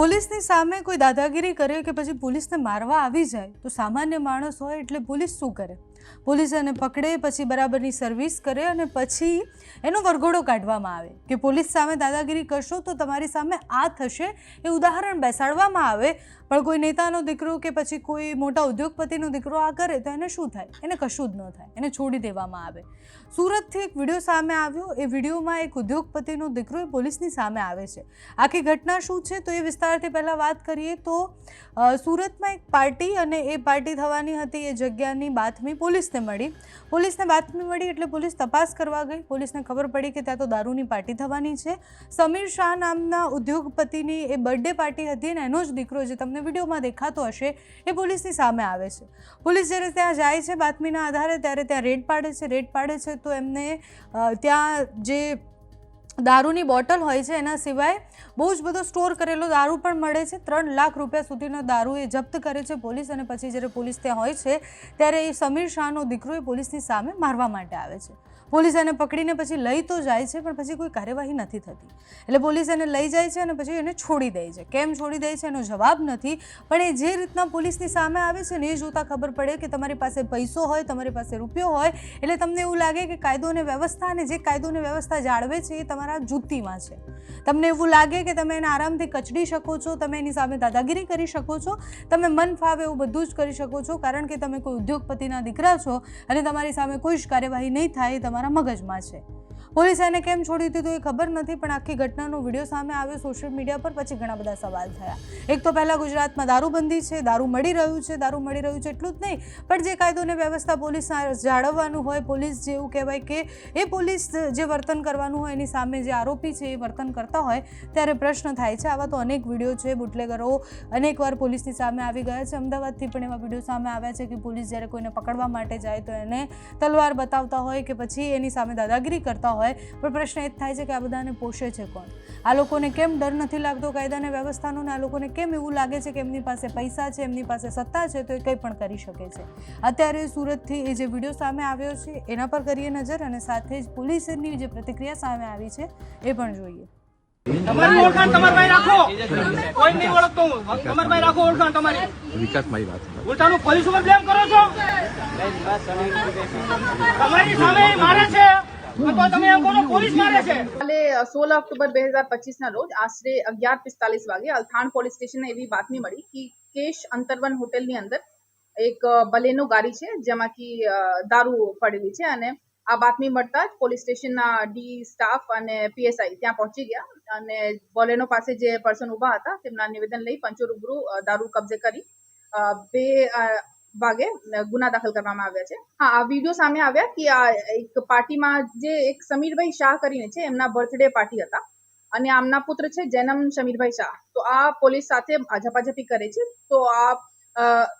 પોલીસની સામે કોઈ દાદાગીરી કરે કે પછી પોલીસને મારવા આવી જાય, તો સામાન્ય માણસ હોય એટલે પોલીસ શું કરે? પોલીસ એને પકડે, પછી બરાબરની સર્વિસ કરે અને પછી એનો વરઘોડો કાઢવામાં આવે. કે પોલીસ સામે દાદાગીરી કરશો તો તમારી સામે આ થશે એ ઉદાહરણ બેસાડવામાં આવે. પણ કોઈ નેતાનો દીકરો કે પછી કોઈ મોટા ઉદ્યોગપતિનો દીકરો આ કરે તો એને શું થાય? એને કશું જ ન થાય. એને છોડી દેવામાં આવે. સુરતથી એક વીડિયો સામે આવ્યો. એ વિડીયોમાં એક ઉદ્યોગપતિનો દીકરો એ પોલીસની સામે આવે છે. આખી ઘટના શું છે તો એ વિસ્તારથી પહેલાં વાત કરીએ તો સુરતમાં એક પાર્ટી અને એ પાર્ટી થવાની હતી. એ જગ્યાની બાતમી પોલીસને મળી. પોલીસને બાતમી મળી એટલે પોલીસ તપાસ કરવા ગઈ. પોલીસને ખબર પડી કે ત્યાં તો દારૂની પાર્ટી થવાની છે. સમીર શાહ નામના ઉદ્યોગપતિની એ બર્થડે પાર્ટી હતી ને એનો જ દીકરો જે તમને વિડીયોમાં દેખાતો હશે એ પોલીસની સામે આવે છે. પોલીસ જ્યારે ત્યાં જાય છે બાતમીના આધારે ત્યારે ત્યાં રેડ પાડે છે. રેડ પાડે છે તો એમને ત્યાં જે દારૂની બોટલ હોય છે, એના સિવાય બહુ જ બધો સ્ટોર કરેલો દારૂ પણ મળે છે. ત્રણ લાખ રૂપિયા સુધીનો દારૂ એ જપ્ત કરે છે પોલીસ અને પછી જ્યારે પોલીસ ત્યાં હોય છે, ત્યારે એ સમીર શાહનો દીકરો એ પોલીસની સામે મારવા માટે આવે છે. પોલીસ એને પકડીને પછી લઈ તો જાય છે, પણ પછી કોઈ કાર્યવાહી નથી થતી. એટલે પોલીસ એને લઈ જાય છે અને પછી એને છોડી દે છે. કેમ છોડી દે છે એનો જવાબ નથી, પણ એ જે રીતના પોલીસની સામે આવે છે ને એ જોતાં ખબર પડે કે તમારી પાસે પૈસો હોય, તમારી પાસે રૂપિયો હોય, એટલે તમને એવું લાગે કે કાયદો અને વ્યવસ્થા અને જે કાયદો અને વ્યવસ્થા જાળવે છે એ તમારા જૂતીમાં છે. તમને એવું લાગે કે તમે એને આરામથી કચડી શકો છો, તમે એની સામે દાદાગીરી કરી શકો છો, તમે મન ફાવે એવું બધું જ કરી શકો છો, કારણ કે તમે કોઈ ઉદ્યોગપતિના દીકરા છો અને તમારી સામે કોઈ જ કાર્યવાહી નહીં થાય એ તમારા મગજમાં છે. પોલીસ એને કેમ છોડી દીધું એ ખબર નથી, પણ આખી ઘટનાનો વીડિયો સામે આવ્યો સોશિયલ મીડિયા પર, પછી ઘણા બધા સવાલ થયા. એક તો પહેલાં ગુજરાતમાં દારૂબંધી છે, દારૂ મળી રહ્યું છે, દારૂ મળી રહ્યું છે એટલું જ નહીં, પણ જે કાયદો અને વ્યવસ્થા પોલીસ જાળવવાનું હોય, પોલીસ જેવું કહેવાય કે એ પોલીસ જે વર્તન કરવાનું હોય, એની સામે જે આરોપી છે એ વર્તન કરતા હોય, ત્યારે પ્રશ્ન થાય છે. આવા તો અનેક વીડિયો છે, બુટલેગરો અનેકવાર પોલીસની સામે આવી ગયા છે. અમદાવાદથી પણ એવા વીડિયો સામે આવ્યા છે કે પોલીસ જ્યારે કોઈને પકડવા માટે જાય તો એને તલવાર બતાવતા હોય કે પછી એની સામે દાદાગીરી કરતા હોય પણ પ્રશ્ન એ જ થાય છે કે આ બધાને પોષે છે કોણ? આ લોકોને કેમ ડર નથી લાગતો કાયદા અને વ્યવસ્થાનો ને આ લોકોને કેમ એવું લાગે છે કે એમની પાસે પૈસા છે એમની પાસે સત્તા છે તો એ કંઈ પણ કરી શકે છે? અત્યારે સુરતથી એ જે વીડિયો સામે આવ્યો છે એના પર કરીએ નજર અને સાથે જ પોલીસની જે પ્રતિક્રિયા સામે આવી છે એ પણ જોઈએ. તમારી ઓળખાણ તમારી ભાઈ રાખો. કોઈ નહીં ઓળખતો. હું તમારી ભાઈ રાખો ઓળખાણ તમારી. વિકાસ મારી વાત ઉલટાનું પોલીસ ઉપર બ્લેમ કરો છો? તમારી સામે મારે છે. કાલે સોળ ઓક્ટોબર બે હજાર પચીસના રોજ આશરે અગિયાર પિસ્તાલીસ વાગે અલથાણ પોલીસ સ્ટેશને એવી બાતમી મળી કે કેશ અંતરવન હોટેલની અંદર એક બલેનો ગાડી છે જેમાંથી કે દારૂ પડેલી છે અને આ બાતમી મળતા જ પોલીસ સ્ટેશનના ડી સ્ટાફ અને પીએસઆઈ ત્યાં પહોંચી ગયા અને બોલેનો પાસે જે પર્સન ઊભા હતા તેમના નિવેદન લઈ પંચો રૂબરૂ દારૂ કબજે કરી બે ભાગે ગુના દાખલ કરવામાં આવ્યા છે. હા, આ વીડિયો સામે આવ્યા કે આ એક પાર્ટીમાં જે એક સમીરભાઈ શાહ કરીને છે, એમના બર્થડે પાર્ટી હતા. અને આમના પુત્ર છે, જનમ સમીરભાઈ શાહ. તો આ પોલીસ સાથે ઝપાઝપી કરે છે. તો આ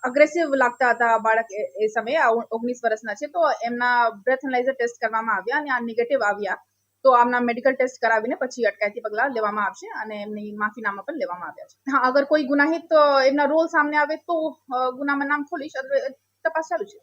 અગ્રેસિવ લાગતા હતા બાળક એ- સમયે ઓગણીસ વર્ષના છે. તો એમના બ્રેથ એનાલાઇઝર ટેસ્ટ કરવામાં આવ્યા અને આ નેગેટિવ આવ્યા. તો આમના મેડિકલ ટેસ્ટ કરાવીને પછી અટકાયતી પગલાં લેવામાં આવશે અને એમની માફીનામા પણ લેવામાં આવ્યા છે. હા, અગર કોઈ ગુનાહિત એમના રોલ સામે આવે તો ગુનામાં નામ ખોલીશ. તપાસ ચાલુ છે.